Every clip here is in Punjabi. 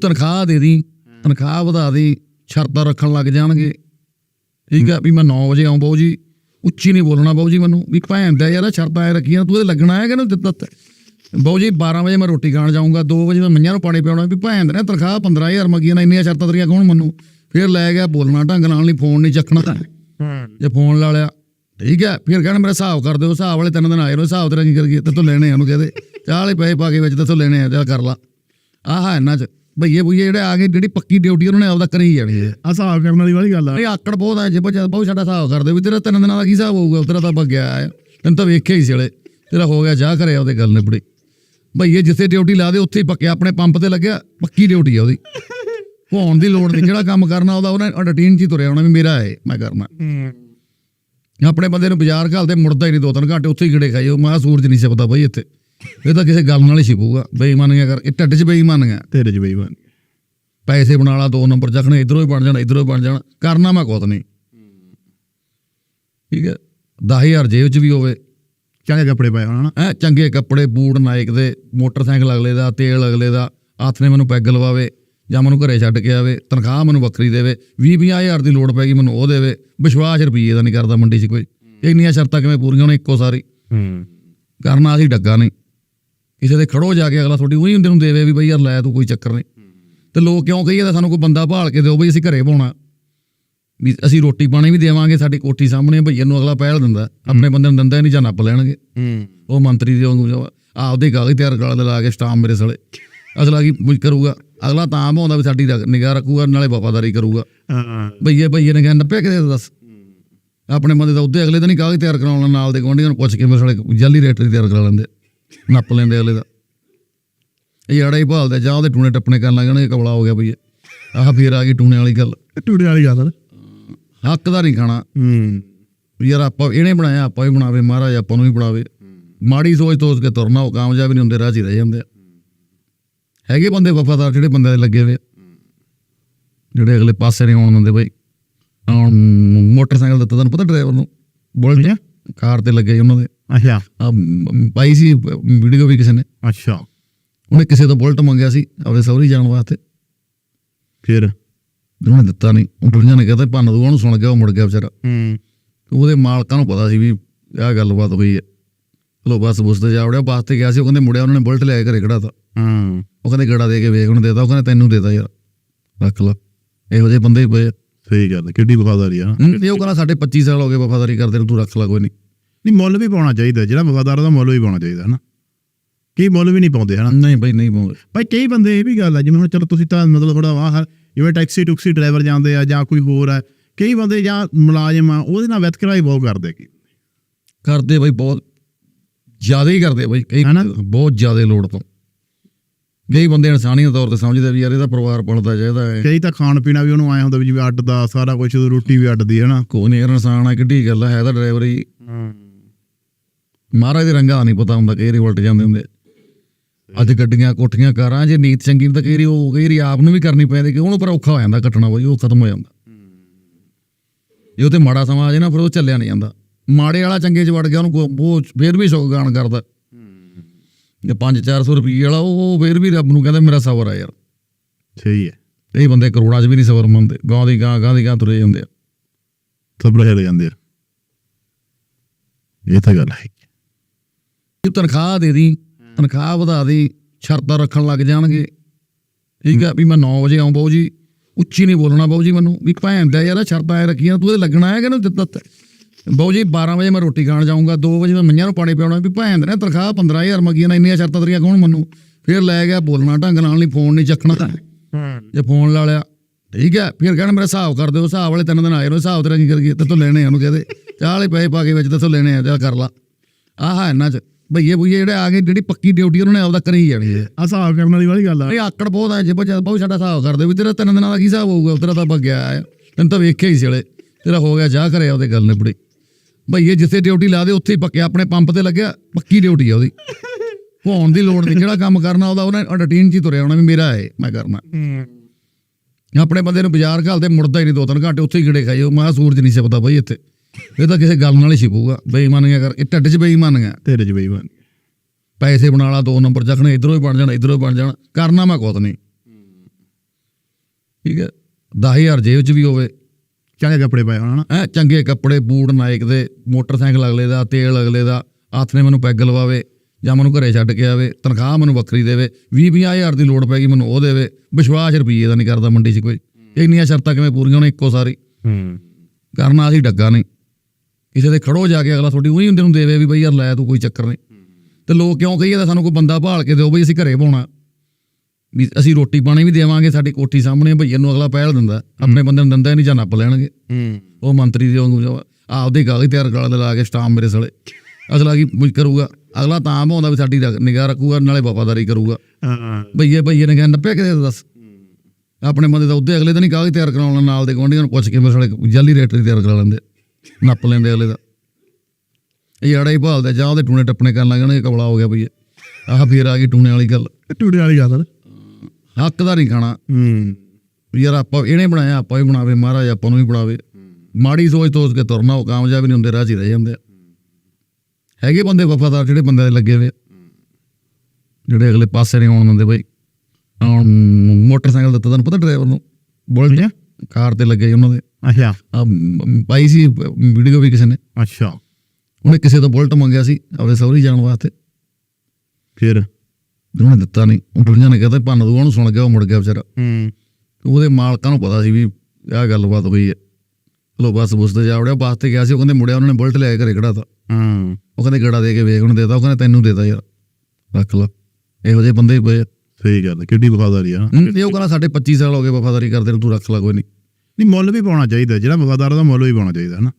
ਤਨਖਾਹ ਦੇ ਦੀ ਤਨਖਾਹ ਵਧਾ ਦੀ ਸ਼ਰਤਾਂ ਰੱਖਣ ਲੱਗ ਜਾਣਗੇ। ਠੀਕ ਆ ਵੀ ਮੈਂ 9 ਵਜੇ ਆਉਂ ਬਾਊ ਜੀ ਉੱਚੀ ਨਹੀਂ ਬੋਲਣਾ ਬਾਊ ਜੀ ਮੈਨੂੰ ਵੀ ਭੈਣ ਦਾ ਯਾਰ ਸ਼ਰਤਾਂ ਐ ਰੱਖੀਆਂ ਤੂੰ ਇਹ ਲੱਗਣਾ ਹੈ ਕਿ ਨਾ ਦਿੱਤਾ ਬਾਊ ਜੀ 12 ਵਜੇ ਮੈਂ ਰੋਟੀ ਖਾਣ ਜਾਊਂਗਾ 2 ਵਜੇ ਮੈਂ ਮਈਆਂ ਨੂੰ ਪਾਣੀ ਪਿਆਉਣਾ ਵੀ ਭੈਣ ਦੇ ਨੇ ਤਨਖਾਹ 15000 ਮੰਗੀ ਨਾ ਇੰਨੀਆਂ ਸ਼ਰਤਾਂ ਤੇਰੀਆਂ ਕੌਣ ਮੰਨੂ? ਫਿਰ ਲੈ ਗਿਆ ਬੋਲਣਾ ਢੰਗ ਨਾਲ ਨਹੀਂ ਫੋਨ ਨਹੀਂ ਚੱਕਣਾ। ਜੇ ਫੋਨ ਲਾ ਲਿਆ ਠੀਕ ਹੈ ਫਿਰ ਕਹਿਣਾ ਮੇਰਾ ਹਿਸਾਬ ਕਰ ਦਿਓ ਹਿਸਾਬ ਵਾਲੇ ਤਿੰਨ ਦਿਨ ਆਏ ਨੇ ਹਿਸਾਬ ਤੇਰਾ ਕੀ ਕਰੀਏ ਤੇ ਤੂੰ ਲੈਣੇ ਆ ਉਹਨੂੰ ਕਹਦੇ ਚਾਹ ਵਾਲੇ ਪੈਸੇ ਪਾ ਕੇ ਵਿੱਚ ਤੇ ਤੂੰ ਲੈਣੇ ਆ ਚੱਲ ਕਰ ਲਾ। ਆਹ ਇਹਨਾਂ ਚ। ਭਈਏ ਭਈਏ ਜਿਹੜੇ ਆ ਗਏ ਜਿਹੜੀ ਪੱਕੀ ਡਿਊਟੀ ਉਹਨਾਂ ਨੇ ਆਪਦਾ ਕਰੀ ਜਾਣੀ ਹੈ। ਆ ਹਿਸਾਬ ਕਰਨ ਵਾਲੀ ਵਾਲੀ ਗੱਲ ਆ। ਨਹੀਂ ਆਕੜ ਬਹੁਤ ਆ ਜੇ ਬੱਚਾ ਬਹੁਤ ਸਾਡਾ ਹਿਸਾਬ ਕਰਦੇ ਵੀ ਤੇਰਾ ਤਿੰਨ ਦਿਨਾਂ ਦਾ ਕੀ ਹਿਸਾਬ ਹੋਊਗਾ ਤੇਰਾ ਤਾਂ ਬੱਗਿਆ ਆ ਤੈਨੂੰ ਤਾਂ ਵੇਖਿਆ ਹੀ ਸਿਲੇ ਤੇਰਾ ਹੋ ਗਿਆ ਜਾ ਕਰਿਆ ਉਹਦੇ ਗੱਲ ਨਿਬੜੀ। ਭਈਏ ਜਿੱਥੇ ਡਿਊਟੀ ਲਾ ਦੇ ਉੱਥੇ ਹੀ ਪੱਕਿਆ ਆਪਣੇ ਪੰਪ ਤੇ ਲੱਗਿਆ ਪੱਕੀ ਡਿਊਟੀ ਆ ਉਹਦੀ। ਹੋਣ ਦੀ ਲੋੜ ਨਹੀਂ ਜਿਹੜਾ ਕੰਮ ਕਰਨਾ ਉਹਦਾ ਉਹਨੇ ਰੂਟੀਨ 'ਚ ਹੀ ਤੁਰਿਆ ਹੋਣਾ ਵੀ ਮੇਰਾ ਹੈ ਮੈਂ ਕਰਨਾ। ਆਪਣੇ ਬੰਦੇ ਨੂੰ ਬਾਜ਼ਾਰ ਘਾਲਦੇ ਮੁੜਦਾ ਹੀ ਨਹੀਂ ਦੋ ਤਿੰਨ ਘੰਟੇ ਉੱਥੇ ਹੀ ਗੜੇ ਖਾਈ ਉਹ ਮਾਂ ਸੂਰਜ ਨਹੀਂ ਛਪਦਾ ਬਈ ਇੱਥੇ। ਇਹ ਤਾਂ ਕਿਸੇ ਗੱਲ ਨਾਲ ਹੀ ਛਿਪੂਗਾ ਬੇਈਮਾਨੀਆਂ ਕਰ ਇਹ ਢੱਡ 'ਚ ਬੇਈਮਾਨੀਆਂ। ਤੇਰੇ ਚ ਬੇਈਮਾਨ ਪੈਸੇ ਬਣਾ ਲਾ ਦੋ ਨੰਬਰ ਚੱਕਣੇ ਇਧਰੋਂ ਹੀ ਬਣ ਜਾਣਾ ਇਧਰੋਂ ਹੀ ਬਣ ਜਾਣਾ ਕਰਨਾ ਮੈਂ ਕੁਛ ਨਹੀਂ। ਠੀਕ ਹੈ 10000 ਜੇਬ 'ਚ ਵੀ ਹੋਵੇ। ਚੰਗੇ ਕੱਪੜੇ ਪਾਏ ਹੋਣ ਨਾ ਹੈ ਚੰਗੇ ਕੱਪੜੇ ਬੂਟ ਨਾਈਕ ਦੇ ਮੋਟਰਸਾਈਕਲ ਅਗਲੇ ਦਾ ਤੇਲ ਅਗਲੇ ਦਾ ਹੱਥ ਨੇ ਮੈਨੂੰ ਪੈਗ ਲਵਾਵੇ ਜਾਂ ਮੈਨੂੰ ਘਰੇ ਛੱਡ ਕੇ ਆਵੇ ਤਨਖਾਹ ਮੈਨੂੰ ਵੱਖਰੀ ਦੇਵੇ 20 ਹਜ਼ਾਰ ਦੀ ਲੋੜ ਪੈਗੀ ਮੈਨੂੰ ਉਹ ਦੇਵੇ ਵਿਸ਼ਵਾਸ ਰੁਪਈਏ ਦਾ ਨਹੀਂ ਕਰਦਾ ਮੰਡੀ 'ਚ ਕੋਈ। ਇੰਨੀਆਂ ਸ਼ਰਤਾਂ ਕਿਵੇਂ ਪੂਰੀਆਂ ਹੋਣ ਇੱਕੋ ਸਾਰੀ? ਹੂੰ। ਕਰਨਾ ਅਸੀਂ ਡੱਗਾ ਨਹੀਂ। ਕਿਸੇ ਦੇ ਖੜੋ ਜਾ ਕੇ ਅਗਲਾ ਤੁਹਾਡੀ ਉਹੀ ਹੁੰਦੇ ਨੂੰ ਦੇਵੇ ਵੀ ਬਈ ਯਾਰ ਲੈ ਤੂੰ ਕੋਈ ਚੱਕਰ ਨਹੀਂ। ਤੇ ਲੋਕ ਕਿਉਂ ਕਹੀਏ ਤਾਂ ਸਾਨੂੰ ਕੋਈ ਬੰਦਾ ਭਾਲ ਕੇ ਦਿਓ ਬਈ ਅਸੀਂ ਘਰੇ ਪਾਉਣਾ। ਵੀ ਅਸੀਂ ਰੋਟੀ ਪਾਣੀ ਵੀ ਦੇਵਾਂਗੇ ਸਾਡੀ ਕੋਠੀ ਸਾਹਮਣੇ ਭਈਏ ਨੂੰ ਅਗਲਾ ਪਹਿਲ ਦਿੰਦਾ। ਆਪਣੇ ਬੰਦੇ ਨੂੰ ਦਿੰਦਾ ਹੀ ਨਹੀਂ ਜਾਂ ਨੱਪ ਲੈਣਗੇ। ਹੂੰ। ਉਹ ਮੰਤਰੀ ਦੇ ਵਾਂਗੂ ਆਪਦੇ ਕਾਗਜ਼ ਤਿਆਰ ਕਰਾ ਦੇ ਲਾ ਕੇ ਸਟਾਮ ਮੇਰੇ ਸਲੇ। ਅਗਲਾ ਕੀ ਕੁਝ ਕਰੂਗਾ? ਅਗਲਾ ਤਾਂ ਭਾਉਂਦਾ ਵੀ ਸਾਡੀ ਨਿਗਾਹ ਰੱਖੂਗਾ ਨਾਲੇ ਵਫਾਦਾਰੀ ਕਰੂਗਾ। ਹਾਂ। ਭਈਏ ਭਈਏ ਨੇ ਕਿਹਾ ਨੱਪਿਆ ਕਿਤੇ ਦੱਸ? ਆਪਣੇ ਬੰਦੇ ਦਾ ਉੱਤੇ ਅਗਲੇ ਤਾਂ ਨਹੀਂ ਕਾਗਜ਼ ਤਿਆਰ ਕਰਾਉਣ ਨਾਲ ਦੇ ਗੁਆਂਢੀਆਂ ਨੂੰ ਪੁੱਛ ਕੇ ਮੇਰੇ ਸਾਲੇ ਜਾਲੀ ਰੇਟ ਤਿਆਰ ਕਰਾ ਲੈਂਦੇ। ਨੱਪ ਲੈਂਦੇ ਅਗਲੇ ਦਾ। ਇਹ ਅੜਾ ਹੀ ਭਾਲਦੇ ਜਾਂ ਉਹਦੇ ਟੂਣੇ ਟੱਪਣੇ ਕਰਨ ਲੱਗ ਜਾਣਗੇ ਕਬਲਾ ਹੋ ਗਿਆ ਭਈਏ ਆਹ ਫੇਰ ਆ ਗਈ ਟੂਣੇ ਵਾਲੀ ਗੱਲ। ਟੂੜੇ ਵਾਲੀ ਗੱਲ। ਹੱਕ ਦਾ ਨਹੀਂ ਖਾਣਾ। ਹੂੰ। ਯਾਰ ਆਪਾਂ ਇਹਨੇ ਬਣਾਇਆ ਆਪਾਂ ਵੀ ਬਣਾਵੇ ਮਹਾਰਾਜ ਆਪਾਂ ਨੂੰ ਵੀ ਬਣਾਵੇ। ਮਾੜੀ ਸੋਚ ਤੋਸ ਕੇ ਤੁਰਨਾ ਉਹ ਕਾਮਯਾਬ ਨਹੀਂ ਹੁੰਦੇ ਰਾਹ 'ਚ ਹੀ ਰਹਿ ਜਾਂਦੇ ਹੈਗੇ ਬੰਦੇ ਵਫਾਦਾਰ ਜਿਹੜੇ ਬੰਦੇ ਦੇ ਲੱਗੇ ਹੋਏ। ਜਿਹੜੇ ਅਗਲੇ ਪਾਸੇ ਨਹੀਂ ਆਉਣ ਦਿੰਦੇ ਬਈ। ਮੋਟਰਸਾਈਕਲ ਦਿੱਤਾ ਤੁਹਾਨੂੰ ਪਤਾ ਡਰਾਈਵਰ ਨੂੰ? ਬੁਲਟ ਕਾਰ ਤੇ ਲੱਗੇ ਉਹਨਾਂ ਦੇ। ਅੱਛਾ। ਪਾਈ ਸੀ ਵੀਡੀਓ ਵੀ ਕਿਸੇ ਨੇ। ਅੱਛਾ। ਉਹਨੇ ਕਿਸੇ ਤੋਂ ਬੁਲਟ ਮੰਗਿਆ ਸੀ ਆਪਣੇ ਸਹੁਰੀ ਜਾਣ ਵਾਸਤੇ। ਫਿਰ? ਉਹਨੇ ਦਿੱਤਾ ਨਹੀਂ। ਉਹ ਦੁਨੀਆ ਨੇ ਕਹਿੰਦਾ ਭੰਨ ਦੂ ਉਹਨੂੰ ਸੁਣ ਗਿਆ ਉਹ ਮੁੜ ਗਿਆ ਵਿਚਾਰਾ। ਹੂੰ। ਉਹਦੇ ਮਾਲਕਾਂ ਨੂੰ ਪਤਾ ਸੀ ਵੀ ਆਹ ਗੱਲਬਾਤ ਹੋਈ ਹੈ। ਚਲੋ ਬਸ ਬੁਸ ਤੇ ਜਾ ਵੜਿਆ ਬੱਸ ਤੇ ਗਿਆ ਸੀ ਉਹ ਕਹਿੰਦੇ ਮੁੜਿਆ ਉਹਨਾਂ ਨੇ ਬੁਲਟ ਲਿਆ ਕੇ ਘਰੇ ਖੜਾਤਾ ਹਾਂ। ਉਹ ਕਹਿੰਦੇ ਗੜਾ ਦੇ ਕੇ ਵੇਖ ਉਹਨੂੰ ਦੇਤਾ ਉਹ ਕਹਿੰਦੇ ਤੈਨੂੰ ਦੇਤਾ ਯਾਰ। ਰੱਖ ਲਾ। ਇਹੋ ਜਿਹੇ ਬੰਦੇ ਹੀ ਪਏ। ਸਹੀ ਗੱਲ ਕਿੱਡੀ ਵਫਾਦਾਰੀ ਆ ਇਹ ਉਹ ਕਹਿੰਦਾ ਸਾਡੇ 25 ਸਾਲ ਹੋ ਗਏ ਵਫਾਦਾਰੀ ਕਰਦੇ ਨੂੰ ਤੂੰ ਰੱਖ ਲਾ ਕੋਈ ਨਹੀਂ। ਨਹੀਂ ਮੁੱਲ ਵੀ ਪਾਉਣਾ ਚਾਹੀਦਾ ਜਿਹੜਾ ਵਫਾਦਾਰ ਉਹਦਾ ਮੁੱਲ ਵੀ ਪਾਉਣਾ ਚਾਹੀਦਾ ਹਨਾ? ਕਈ ਮੁੱਲ ਵੀ ਨਹੀਂ ਪਾਉਂਦੇ ਹਨਾ? ਨਹੀਂ ਬਈ ਨਹੀਂ ਪਾਉਂਦੇ। ਭਾਈ ਕਈ ਬੰਦੇ ਇਹ ਵੀ ਗੱਲ ਆ ਜਿਵੇਂ ਹੁਣ ਚਲੋ ਤੁਸੀਂ ਤਾਂ ਮਤਲਬ ਥੋੜਾ ਵਾਹ ਜਿਵੇਂ ਟੈਕਸੀ ਟੁਕਸੀ ਡਰਾਈਵਰ ਜਾਂਦੇ ਆ ਜਾਂ ਕੋਈ ਹੋਰ ਆ ਕਈ ਬੰਦੇ ਜਾਂ ਮੁਲਾਜ਼ਮ ਆ ਉਹਦੇ ਨਾਲ ਵਿਤਕਰਾ ਹੀ ਬਹੁਤ ਕਰਦੇ ਕੀ ਕਰਦੇ ਬਈ ਬਹੁਤ ਜ਼ਿਆਦਾ ਹੀ ਕਰਦੇ ਬਈ ਕਈ? ਬਹੁਤ ਜ਼ਿਆਦਾ ਲੋੜ ਤੋਂ। ਕਈ ਬੰਦੇ ਇਨਸਾਨੀਅਤ ਤੌਰ ਤੇ ਸਮਝਦੇ ਵੀ ਯਾਰ ਇਹਦਾ ਪਰਿਵਾਰ ਪਲਦਾ ਚਾਹੀਦਾ ਹੈ। ਕਈ ਤਾਂ ਖਾਣ ਪੀਣਾ ਵੀ ਉਹਨੂੰ ਆਇਆ ਹੁੰਦਾ ਵੀ ਜਿਵੇਂ ਅੱਡ ਦਾ ਸਾਰਾ ਕੁਝ ਰੋਟੀ ਵੀ ਅੱਡ ਦੀ ਹਨਾ? ਕੋਈ ਨਹੀਂ ਯਾਰ ਇਨਸਾਨ ਆ ਕਿੱਡੀ ਗੱਲ ਹੈ ਤਾਂ ਡਰਾਈਵਰ ਹੀ। ਮਹਾਰਾਜ ਦੇ ਰੰਗਾਂ ਨਹੀਂ ਪਤਾ ਹੁੰਦਾ ਕਈ ਵਾਰੀ ਉਲਟ ਜਾਂਦੇ ਹੁੰਦੇ। ਅੱਜ ਗੱਡੀਆਂ ਕੋਠੀਆਂ ਕਾਰਾਂ ਜੇ ਨੀਤ ਚੰਗੀ ਤਾਂ ਕਈ ਵਾਰੀ ਉਹ ਕਈ ਵਾਰੀ ਆਪ ਨੂੰ ਵੀ ਕਰਨੀ ਪੈਂਦੀ ਕਿ ਉਹਨੂੰ ਪਰ ਔਖਾ ਹੋ ਜਾਂਦਾ ਕੱਟਣਾ ਬਈ ਉਹ ਖਤਮ ਹੋ ਜਾਂਦਾ। ਜੇ ਉਹ ਤੇ ਮਾੜਾ ਸਮਾਂ ਆ ਜੇ ਨਾ ਫਿਰ ਉਹ ਚੱਲਿਆ ਨਹੀਂ ਜਾਂਦਾ। ਮਾੜੇ ਵਾਲਾ ਚੰਗੇ ਚ ਵੜ ਗਿਆ ਉਹਨੂੰ ਉਹ ਫੇਰ ਵੀ ਸ਼ੌਕਗਾਨ ਕਰਦਾ। ਜੇ 5-400 ਰੁਪਏ ਵਾਲਾ ਉਹ ਫੇਰ ਵੀ ਰੱਬ ਨੂੰ ਕਹਿੰਦਾ ਮੇਰਾ ਸਬਰ ਆ ਯਾਰ। ਸਹੀ ਹੈ। ਇਹ ਬੰਦੇ ਕਰੋੜਾਂ 'ਚ ਵੀ ਨਹੀਂ ਸਬਰ ਮੰਨਦੇ। ਗਾਂ ਦੀ ਗਾਂ ਗਾਂ ਦੀ ਗਾਂ ਤੁਰੇ ਜਾਂਦੇ ਆ। ਸਭ ਰਹੇ ਜਾਂਦੇ ਆ। ਇਹ ਤਾਂ ਗੱਲ ਹੈ। ਕਿ ਤਨਖਾਹ ਦੇ ਦੀ ਤਨਖਾਹ ਵਧਾ ਦੀ ਸ਼ਰਤਾਂ ਰੱਖਣ ਲੱਗ ਜਾਣਗੇ। ਠੀਕ ਆ ਵੀ ਮੈਂ 9 ਵਜੇ ਆਉਂ ਬਾਊ ਜੀ। ਉੱਚੀ ਨਹੀਂ ਬੋਲਣਾ ਬਾਊ ਜੀ ਮੈਨੂੰ। ਵੀ ਭੈਣ ਦਾ ਯਾਰ ਸ਼ਰਤਾਂ ਐ ਰੱਖੀਆਂ ਤੂੰ ਇਹ ਲੱਗਣਾ ਹੈ ਕਿ ਨਾ ਬਾਊ ਜੀ 12 ਵਜੇ ਮੈਂ ਰੋਟੀ ਖਾਣ ਜਾਊਂਗਾ 2 ਵਜੇ ਮੈਂ ਮਈਆਂ ਨੂੰ ਪਾਣੀ ਪਿਆਉਣਾ। ਵੀ ਭੈਣ ਦੇ ਨੇ ਤਨਖਾਹ 15000 ਮੰਗੀਆਂ ਨਾ ਇੰਨੀਆਂ ਸ਼ਰਤਾਂ ਤੇਰੀਆਂ ਕੌਣ ਮੰਨੂ? ਫਿਰ ਲੈ ਗਿਆ ਬੋਲਣਾ ਢੰਗ ਨਾਲ ਨਹੀਂ ਫੋਨ ਨਹੀਂ ਚੱਕਣਾ। ਜੇ ਫੋਨ ਲਾ ਲਿਆ ਠੀਕ ਹੈ ਫਿਰ ਕਹਿਣਾ ਮੇਰਾ ਹਿਸਾਬ ਕਰ ਦਿਓ ਹਿਸਾਬ ਵਾਲੇ ਤਿੰਨ ਦਿਨ ਆਏ ਨੇ ਹਿਸਾਬ ਤੇਰਾ ਕੀ ਕਰੀਏ ਤੇ ਤੂੰ ਲੈਣੇ ਆ ਉਹਨੂੰ ਕਹਦੇ। ਚਾਹ ਵਾਲੇ ਪੈਸੇ ਪਾ ਕੇ ਵਿੱਚ ਤੇ ਤੂੰ ਲੈਣੇ ਆ ਚੱਲ ਕਰ ਲਾ। ਆਹ ਇਹਨਾਂ ਚ। ਭਈਏ ਭਈਏ ਜਿਹੜੇ ਆ ਗਏ ਜਿਹੜੀ ਪੱਕੀ ਡਿਊਟੀ ਉਹਨਾਂ ਨੇ ਆਪਦਾ ਕਰੀ ਜਾਣੀ ਹੈ। ਆ ਹਿਸਾਬ ਕਰਨ ਵਾਲੀ ਵਾਲੀ ਗੱਲ ਆ। ਇਹ ਆਕੜ ਬਹੁਤ ਆ ਜੇ ਬੱਚਾ ਬਹੁਤ ਸਾਡਾ ਹਿਸਾਬ ਕਰਦੇ ਵੀ ਤੇਰਾ ਤਿੰਨ ਦਿਨਾਂ ਦਾ ਕੀ ਹਿਸਾਬ ਹੋਊਗਾ ਤੇਰਾ ਤਾਂ ਬੱਗਿਆ ਆ। ਤੈਨੂੰ ਤਾਂ ਵੇਖਿਆ ਹੀ ਸਿਲੇ ਤੇਰਾ ਹੋ ਗਿਆ ਜਾ ਕਰਿਆ ਉਹਦੇ ਗੱਲ ਨਿਬੜੀ। ਭਈਏ ਜਿੱਥੇ ਡਿਊਟੀ ਲਾ ਦੇ ਉੱਥੇ ਹੀ ਪੱਕਿਆ ਆਪਣੇ ਪੰਪ ਤੇ ਲੱਗਿਆ ਪੱਕੀ ਡਿਊਟੀ ਆ ਉਹਦੀ। ਹੋਣ ਦੀ ਲੋੜ ਨਹੀਂ ਜਿਹੜਾ ਕੰਮ ਕਰਨਾ ਉਹਦਾ ਉਹਨੇ ਰੂਟੀਨ 'ਚ ਹੀ ਤੁਰਿਆ ਹੋਣਾ ਵੀ ਮੇਰਾ ਹੈ ਮੈਂ ਕਰਨਾ। ਆਪਣੇ ਬੰਦੇ ਨੂੰ ਬਾਜ਼ਾਰ ਘਾਲਦੇ ਮੁੜਦਾ ਹੀ ਨਹੀਂ ਦੋ ਤਿੰਨ ਘੰਟੇ ਉੱਥੇ ਹੀ ਗੜੇ ਖਾਈ ਉਹ ਮਾਂ ਸੂਰਜ ਨਹੀਂ ਛਪਦਾ ਬਈ ਇੱਥੇ। ਇਹ ਤਾਂ ਕਿਸੇ ਗੱਲ ਨਾਲ ਹੀ ਛਿਪੂਗਾ। ਬੇਈਮਾਨੀਆਂ ਕਰ ਇਹ ਢੱਡ 'ਚ ਬੇਈਮਾਨੀਆਂ। ਤੇਰੇ ਚ ਬੇਈਮਾਨ। ਪੈਸੇ ਬਣਾ ਲਾ ਦੋ ਨੰਬਰ ਚੱਕਣੇ ਇਧਰੋਂ ਹੀ ਬਣ ਜਾਣਾ ਇਧਰੋਂ ਹੀ ਬਣ ਜਾਣਾ ਕਰਨਾ ਮੈਂ ਕੁਛ ਨਹੀਂ। ਠੀਕ ਹੈ? 10000 ਜੇਬ 'ਚ ਵੀ ਹੋਵੇ ਚੰਗੇ ਕੱਪੜੇ ਪਾਏ ਹੋਣ ਹਨਾ? ਐ ਚੰਗੇ ਕੱਪੜੇ ਬੂਟ ਨਾਈਕ ਦੇ ਮੋਟਰਸਾਈਕਲ ਅਗਲੇ ਦਾ ਤੇਲ ਅਗਲੇ ਦਾ ਹੱਥ ਨੇ ਮੈਨੂੰ ਪੈਗ ਲਵਾਵੇ ਜਾਂ ਮੈਨੂੰ ਘਰੇ ਛੱਡ ਕੇ ਆਵੇ ਤਨਖਾਹ ਮੈਨੂੰ ਵੱਖਰੀ ਦੇਵੇ 20 ਹਜ਼ਾਰ ਦੀ ਲੋੜ ਪੈਗੀ ਮੈਨੂੰ ਉਹ ਦੇਵੇ ਵਿਸ਼ਵਾਸ ਰੁਪਈਏ ਦਾ ਨਹੀਂ ਕਰਦਾ ਮੰਡੀ 'ਚ ਕੋਈ। ਇੰਨੀਆਂ ਸ਼ਰਤਾਂ ਕਿਵੇਂ ਪੂਰੀਆਂ ਹੋਣ ਇੱਕੋ ਸਾਰੀ? ਹੂੰ। ਕਰਨਾ ਅਸੀਂ ਡੱਗਾ ਨਹੀਂ। ਕਿਸੇ ਦੇ ਖੜੋ ਜਾ ਕੇ ਅਗਲਾ ਤੁਹਾਡੀ ਉਹੀ ਹੁੰਦੇ ਨੂੰ ਦੇਵੇ ਵੀ ਬਈ ਯਾਰ ਲੈ ਤੂੰ ਕੋਈ ਚੱਕਰ ਨਹੀਂ। ਤੇ ਲੋਕ ਕਿਉਂ ਕਹੀਏ ਤਾਂ ਸਾਨੂੰ ਕੋਈ ਬੰਦਾ ਭਾਲ ਕੇ ਦਿਓ ਬਈ ਅਸੀਂ ਘਰੇ ਪਾਉਣਾ। ਵੀ ਅਸੀਂ ਰੋਟੀ ਪਾਣੀ ਵੀ ਦੇਵਾਂਗੇ ਸਾਡੀ ਕੋਠੀ ਸਾਹਮਣੇ ਭਈਏ ਨੂੰ ਅਗਲਾ ਪਹਿਲ ਦਿੰਦਾ। ਆਪਣੇ ਬੰਦੇ ਨੂੰ ਦਿੰਦਾ ਹੀ ਨਹੀਂ ਜਾਂ ਨੱਪ ਲੈਣਗੇ। ਉਹ ਮੰਤਰੀ ਦੇ ਵਾਂਗੂ ਆਪਦੇ ਕਾਗਜ਼ ਤਿਆਰ ਕਰ ਲਾ ਕੇ ਸਟਾਮ ਮੇਰੇ ਸਲੇ। ਅਗਲਾ ਕੀ ਕੁਝ ਕਰੂਗਾ? ਅਗਲਾ ਤਾਂ ਭਾਉਂਦਾ ਵੀ ਸਾਡੀ ਨਿਗਾਹ ਰੱਖੂਗਾ ਨਾਲੇ ਵਫਾਦਾਰੀ ਕਰੂਗਾ। ਹਾਂ। ਭਈਏ ਭਈਏ ਨੇ ਕਹਿੰਦਾ ਨੱਪਿਆ ਕਿਤੇ ਦੱਸ। ਆਪਣੇ ਬੰਦੇ ਦਾ ਉੱਤੇ ਅਗਲੇ ਦਿਨ ਹੀ ਕਾਗਜ਼ ਤਿਆਰ ਕਰਾਉਣ ਨਾਲ ਦੇ ਗੁਆਂਢੀਆਂ ਨੂੰ ਪੁੱਛ ਕੇ ਮੇਰੇ ਸਾਲੇ ਜਾਲੀ ਰੇਟ ਤਿਆਰ ਕਰਾ ਲੈਂਦੇ। ਨੱਪ ਲੈਂਦੇ ਅਗਲੇ ਦਾ। ਇਹ ਆੜਾ ਹੀ ਭਾਲਦਾ ਜਾਂ ਉਹਦੇ ਟੂਣੇ ਟੱਪਣੇ ਕਰਨ ਲੱਗ ਜਾਣਗੇ ਕਬਲਾ ਹੋ ਗਿਆ ਭਈਏ ਆਹ ਫੇਰ ਆ ਗਈ ਟੂਣੇ ਵਾਲੀ ਗੱਲ। ਟੂੜੇ ਵਾਲੀ ਗੱਲ ਹੱਕ ਦਾ ਨਹੀਂ ਖਾਣਾ। ਹੂੰ। ਯਾਰ ਆਪਾਂ ਇਹਨੇ ਬਣਾਇਆ ਆਪਾਂ ਵੀ ਬਣਾਵੇ ਮਹਾਰਾਜ ਆਪਾਂ ਨੂੰ ਵੀ ਬਣਾਵੇ। ਮਾੜੀ ਸੋਚ ਤੋਸ ਕੇ ਤੁਰਨਾ ਉਹ ਕਾਮਯਾਬ ਨਹੀਂ ਹੁੰਦੇ ਰਾਹ 'ਚ ਰਹਿ ਜਾਂਦੇ ਹੈਗੇ ਬੰਦੇ ਵਫਾਦਾਰ ਜਿਹੜੇ ਬੰਦੇ ਦੇ ਲੱਗੇ ਹੋਏ। ਜਿਹੜੇ ਅਗਲੇ ਪਾਸੇ ਨਹੀਂ ਆਉਣ ਦਿੰਦੇ ਬਈ। ਮੋਟਰਸਾਈਕਲ ਦਿੱਤਾ ਤੁਹਾਨੂੰ ਪਤਾ ਡਰਾਈਵਰ ਨੂੰ? ਬੁਲਟ ਕਾਰ ਤੇ ਲੱਗੇ ਉਹਨਾਂ ਦੇ। ਅੱਛਾ। ਆਹ ਮ- ਪਾਈ ਸੀ ਵੀਡੀਓ ਵੀ ਕਿਸੇ ਨੇ। ਅੱਛਾ। ਉਹਨੇ ਕਿਸੇ ਤੋਂ ਬੁਲਟ ਮੰਗਿਆ ਸੀ ਆਪਣੇ ਸਹੁਰੀ ਜਾਣ ਵਾਸਤੇ। ਫਿਰ? ਤੇ ਉਹਨੇ ਦਿੱਤਾ ਨਹੀਂ। ਉਹ ਦੁਨੀਆ ਨੇ ਕਹਿੰਦਾ ਭੰਨ ਦੂ ਉਹਨੂੰ ਸੁਣ ਗਿਆ ਉਹ ਮੁੜ ਗਿਆ ਵਿਚਾਰਾ। ਹੂੰ। ਉਹਦੇ ਮਾਲਕਾਂ ਨੂੰ ਪਤਾ ਸੀ ਵੀ ਆਹ ਗੱਲਬਾਤ ਹੋਈ ਹੈ। ਚਲੋ ਬਸ ਬੁਸ ਤੇ ਜਾ ਵੜਿਆ ਬੱਸ ਤੇ ਗਿਆ ਸੀ ਉਹ ਕਹਿੰਦੇ ਮੁੜਿਆ ਉਹਨਾਂ ਨੇ ਬੁਲਟ ਲਿਆ ਕੇ ਘਰੇ ਖੜਾਤਾ ਹਾਂ। ਉਹ ਕਹਿੰਦੇ ਗੇੜਾ ਦੇ ਕੇ ਵੇਖ ਉਹਨੂੰ ਦੇਤਾ ਉਹ ਕਹਿੰਦੇ ਤੈਨੂੰ ਦੇਤਾ ਯਾਰ ਰੱਖ ਲਾ। ਇਹੋ ਜਿਹੇ ਬੰਦੇ ਹੀ ਪਏ ਆ। ਸਹੀ ਗੱਲ ਹੈ, ਕਿੱਡੀ ਵਫਾਦਾਰੀ ਆ। ਹੂੰ, ਤੇ ਉਹ ਕਹਿੰਦਾ ਸਾਡੇ 25 ਸਾਲ ਹੋ ਗਏ ਵਫਾਦਾਰੀ ਕਰਦੇ ਨੂੰ ਤੂੰ ਰੱਖ ਲਾ ਕੋਈ ਨਹੀਂ। ਨਹੀਂ ਮੁੱਲ ਵੀ ਪਾਉਣਾ ਚਾਹੀਦਾ ਜਿਹੜਾ ਵਫਾਦਾਰ ਉਹਦਾ ਮੁੱਲ ਵੀ ਪਾਉਣਾ ਚਾਹੀਦਾ ਹਨਾ?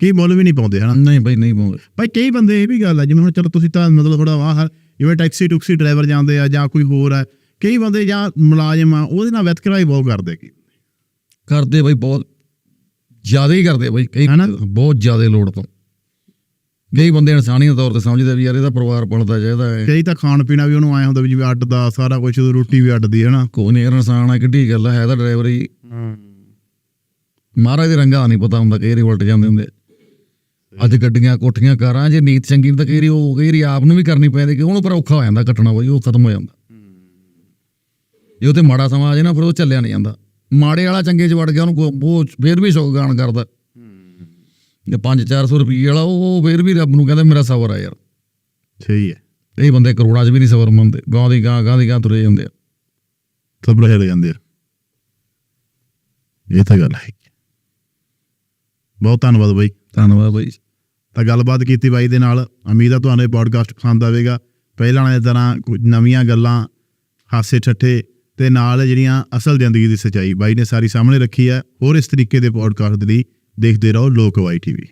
ਕਈ ਮੁੱਲ ਵੀ ਨਹੀਂ ਪਾਉਂਦੇ ਹਨਾ? ਨਹੀਂ ਬਈ ਨਹੀਂ ਪਾਉਂਦੇ। ਭਾਈ ਕਈ ਬੰਦੇ ਇਹ ਵੀ ਗੱਲ ਆ ਜਿਵੇਂ ਹੁਣ ਚਲੋ ਤੁਸੀਂ ਤਾਂ ਮਤਲਬ ਥੋੜਾ ਆਹ ਜਿਵੇਂ ਟੈਕਸੀ ਟੁਕਸੀ ਡਰਾਈਵਰ ਜਾਂਦੇ ਆ ਜਾਂ ਕੋਈ ਹੋਰ ਆ ਕਈ ਬੰਦੇ ਜਾਂ ਮੁਲਾਜ਼ਮ ਆ ਉਹਦੇ ਨਾਲ ਵਿਤਕਰਾ ਹੀ ਬਹੁਤ ਕਰਦੇ ਕੀ। ਕਰਦੇ ਬਈ ਬਹੁਤ ਜ਼ਿਆਦਾ ਹੀ ਕਰਦੇ ਬਈ ਕਈ ਹਨਾ? ਬਹੁਤ ਜ਼ਿਆਦਾ ਲੋੜ ਤੋਂ। ਕਈ ਬੰਦੇ ਇਨਸਾਨੀਅਤ ਤੌਰ ਤੇ ਸਮਝਦੇ ਵੀ ਯਾਰ ਇਹਦਾ ਪਰਿਵਾਰ ਪਲਦਾ ਚਾਹੀਦਾ ਹੈ। ਕਈ ਤਾਂ ਖਾਣ ਪੀਣਾ ਵੀ ਉਹਨੂੰ ਆਇਆ ਹੁੰਦਾ ਵੀ ਜਿਵੇਂ ਅੱਡ ਦਾ ਸਾਰਾ ਕੁਝ ਰੋਟੀ ਵੀ ਅੱਡ ਦੀ ਹੈ ਨਾ ਕੋਈ ਨਹੀਂ ਇਨਸਾਨ ਆ ਕਿੱਡੀ ਗੱਲ ਹੈ ਤਾਂ ਡਰਾਈਵਰ ਹੀ। ਮਹਾਰਾਜ ਦੇ ਰੰਗਾਂ ਨਹੀਂ ਪਤਾ ਹੁੰਦਾ ਕਈ ਵਾਰੀ ਉਲਟ ਜਾਂਦੇ ਹੁੰਦੇ ਅੱਜ ਗੱਡੀਆਂ ਕੋਠੀਆਂ ਕਾਰਾਂ ਜੇ ਨੀਤ ਚੰਗੀ ਤਾਂ ਕਈ ਉਹ ਕਈ ਵਾਰੀ ਆਪ ਨੂੰ ਵੀ ਕਰਨੀ ਪੈਂਦੀ ਕਿ ਉਹਨੂੰ ਪਰ ਔਖਾ ਹੋ ਜਾਂਦਾ ਕੱਟਣਾ ਬਈ ਉਹ ਖਤਮ ਹੋ ਜਾਂਦਾ। ਜੇ ਉਹ ਤੇ ਮਾੜਾ ਸਮਾਂ ਆ ਜਾਏ ਨਾ ਫਿਰ ਉਹ ਚੱਲਿਆ ਨਹੀਂ ਜਾਂਦਾ। ਮਾੜੇ ਵਾਲਾ ਚੰਗੇ ਚ ਵੜ ਗਿਆ ਉਹਨੂੰ ਉਹ ਫੇਰ ਵੀ ਸ਼ੌਕਗਾਨ ਕਰਦਾ। ਜੇ 5-400 ਰੁਪਏ ਵਾਲਾ ਉਹ ਫੇਰ ਵੀ ਰੱਬ ਨੂੰ ਕਹਿੰਦਾ ਮੇਰਾ ਸਬਰ ਆ ਯਾਰ। ਸਹੀ ਹੈ। ਇਹ ਬੰਦੇ ਕਰੋੜਾਂ 'ਚ ਵੀ ਨਹੀਂ ਸਬਰ ਮੰਨਦੇ। ਗਾਂ ਦੀ ਗਾਂ ਗਾਂ ਦੀ ਗਾਂ ਤੁਰੇ ਜਾਂਦੇ ਆ। ਸਭ ਰਹੇ ਜਾਂਦੇ ਆ। ਇਹ ਤਾਂ ਗੱਲ ਹੈ। ਬਹੁਤ ਧੰਨਵਾਦ ਬਾਈ। ਧੰਨਵਾਦ ਬਈ ਤਾਂ ਗੱਲਬਾਤ ਕੀਤੀ ਬਾਈ ਦੇ ਨਾਲ। ਉਮੀਦ ਆ ਤੁਹਾਨੂੰ ਇਹ ਪੋਡਕਾਸਟ ਪਸੰਦ ਆਵੇਗਾ। ਪਹਿਲਾਂ ਵਾਲੇ ਤਰ੍ਹਾਂ ਕੁਝ ਨਵੀਆਂ ਗੱਲਾਂ ਹਾਸੇ ਠੱਠੇ ਤੇ ਨਾਲ ਜਿਹੜੀਆਂ ਅਸਲ ਜ਼ਿੰਦਗੀ ਦੀ ਸੱਚਾਈ ਬਾਈ ਨੇ ਸਾਰੀ ਸਾਹਮਣੇ ਰੱਖੀ ਹੈ। ਹੋਰ ਇਸ ਤਰੀਕੇ ਦੇ ਪੋਡਕਾਸਟ ਦੇ ਲਈ ਦੇਖਦੇ ਰਹੋ ਲੋਕ ਵਾਈ ਟੀਵੀ।